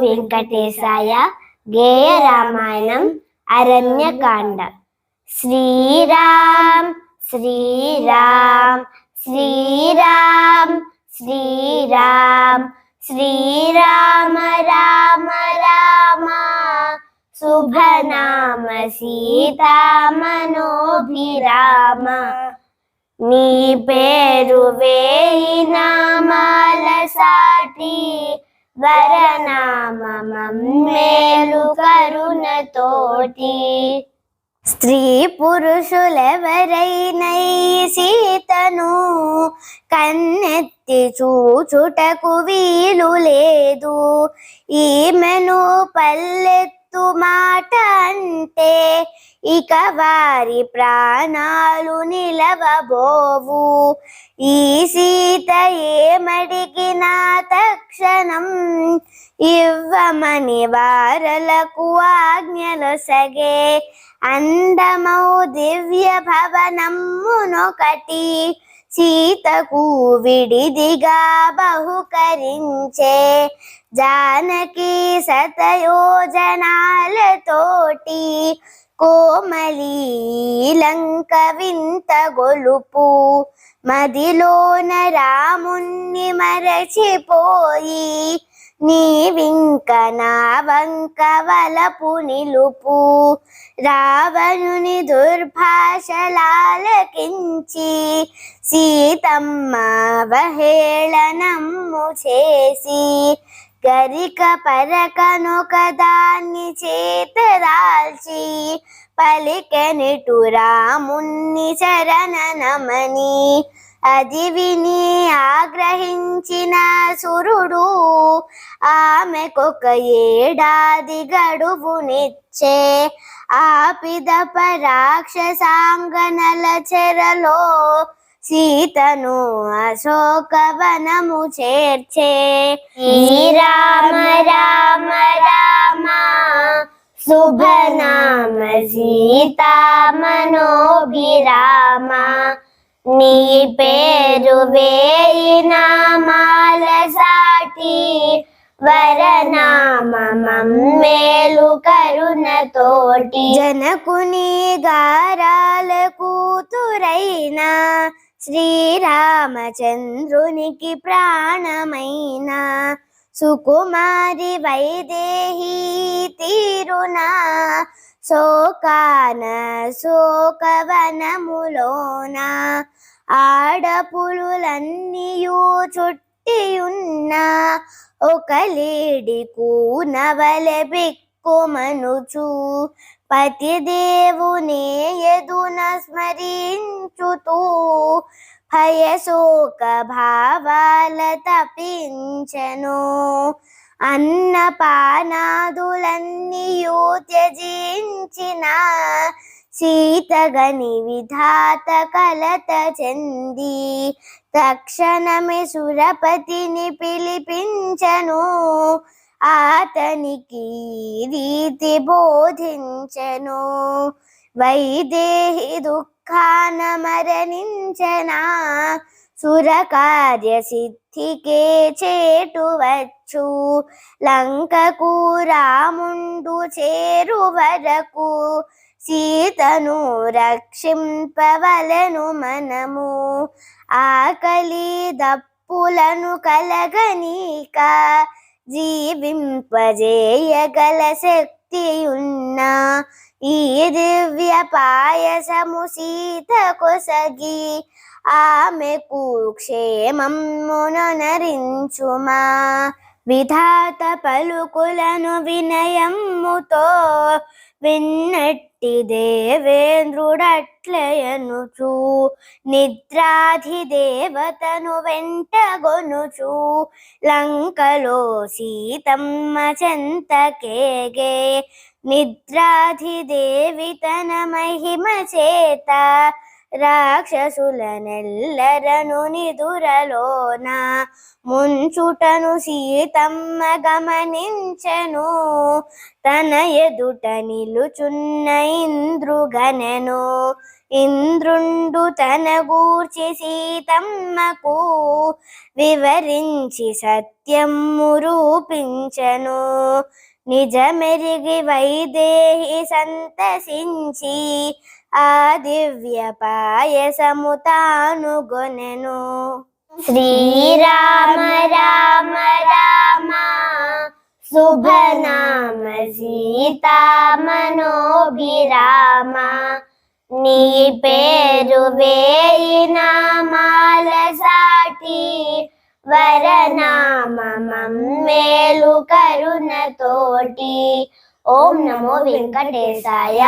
వెంకటేశాయ గేయ రామాయణం అరణ్యకాండ శ్రీరామ్ శ్రీరామ్ శ్రీరామ్ శ్రీరామ్ శ్రీరామ రామ రామ శుభనామ సీతామనోభిరామ నీ పేరు వేయి నామాల సాటి వరనామేలు కరుణతోటి. స్త్రీ పురుషులెవరైనా సీతను కన్నెత్తి చూచుటకు వీలు లేదు. ఈమెను పల్లెత్తు మాట అంటే ఇక వారి ప్రాణాలు నిలవబోవు. ఈ సీత ఏమడిగినా తక్షణం ఇవ్వమని వారలకు ఆజ్ఞలొసగే అందమౌ దివ్య భవనమ్మునొకటి సీతకు విడిదిగా బహుకరించే. జానకి సతయోజనాలతోటి కోమలి లంక వింత గొలుపు. మదిలోన రాముణ్ణి మరచిపోయి నీవింక నా వంక వలపు నిలుపు. రావణుని దుర్భాషలాలకించి సీతమ్మ అవహేళనమ్ము చేసి గరిక పరకను కదాన్ని చేతరాల్చి పలికెనిటు రాముణ్ణి శరణనమని. అది విని ఆగ్రహించిన సురుడు ఆమెకొక ఏడాది గడువునిచ్చే ఆపిదప రాక్షసాంగనల చెరలో సీతను అశోకవనము చేర్చే. శ్రీరామ రామ రామ. శుభనామ సీతా మనోభిరామ నీ పేరు వేయి నామాల సాటి. వరనామేలు కరుణతోటి జనకుని గారాల కూతురైన శ్రీరామచంద్రునికి ప్రాణమైన. సుకుమారి వైదేహి తీరునా? శోకాన శోకవనములోన? ఆడపులులన్నీయూ చుట్టియున్న? ఒక లేడి కూనవలె బిక్కుమనుచు పతిదేవునే ఎదున స్మరించుతూ భయశోక భావాల తపించెను అన్నపానాదులన్నీయు త్యజించిన సీతగని విధాత కలత చెంది. తక్షణమే సురపతిని పిలిపించను. ఆతనికి రీతి బోధించను. వైదేహి దుఃఖ మరణించనా సురకార్య సిద్ధికే చేటువచ్చు లంకకు రాముండు చేరు వరకు సీతను రక్షింపవలను మనము ఆకలి దప్పులను కలగనీక జీవింపజేయగల శక్తియున్నా ఈ దివ్య పాయసము సీత కొసగి ఆమెకు క్షేమమునరించుమా విధాత పలుకులను వినయముతో విన్నట్టి దేవేంద్రుడట్లయనుచు నిద్రాధిదేవతను వెంటగొనుచు లంకలో సీతమ్మ చెంతకేగే నిద్రాధిదేవి తన మహిమ చేత రాక్షసులనెల్లరను నిదురలోన? ముంచుటను సీతమ్మ గమనించెను. తన ఎదుట నిలుచున్న ఇంద్రుగనెను. ఇంద్రుండు తన గూర్చి సీతమ్మకు వివరించి సత్యము రూపించెను. నిజమెరిగి వైదేహి సంతసించి ఆ దివ్య పాయసము తాను గొనెను. శ్రీరామ రామ రామ శుభనామ సీతా మనోభిరామ నీ పేరు వేయి నామాల సాటి వరనామం మేలు కరుణ తోటి. ఓం నమో వెంకటేశాయ.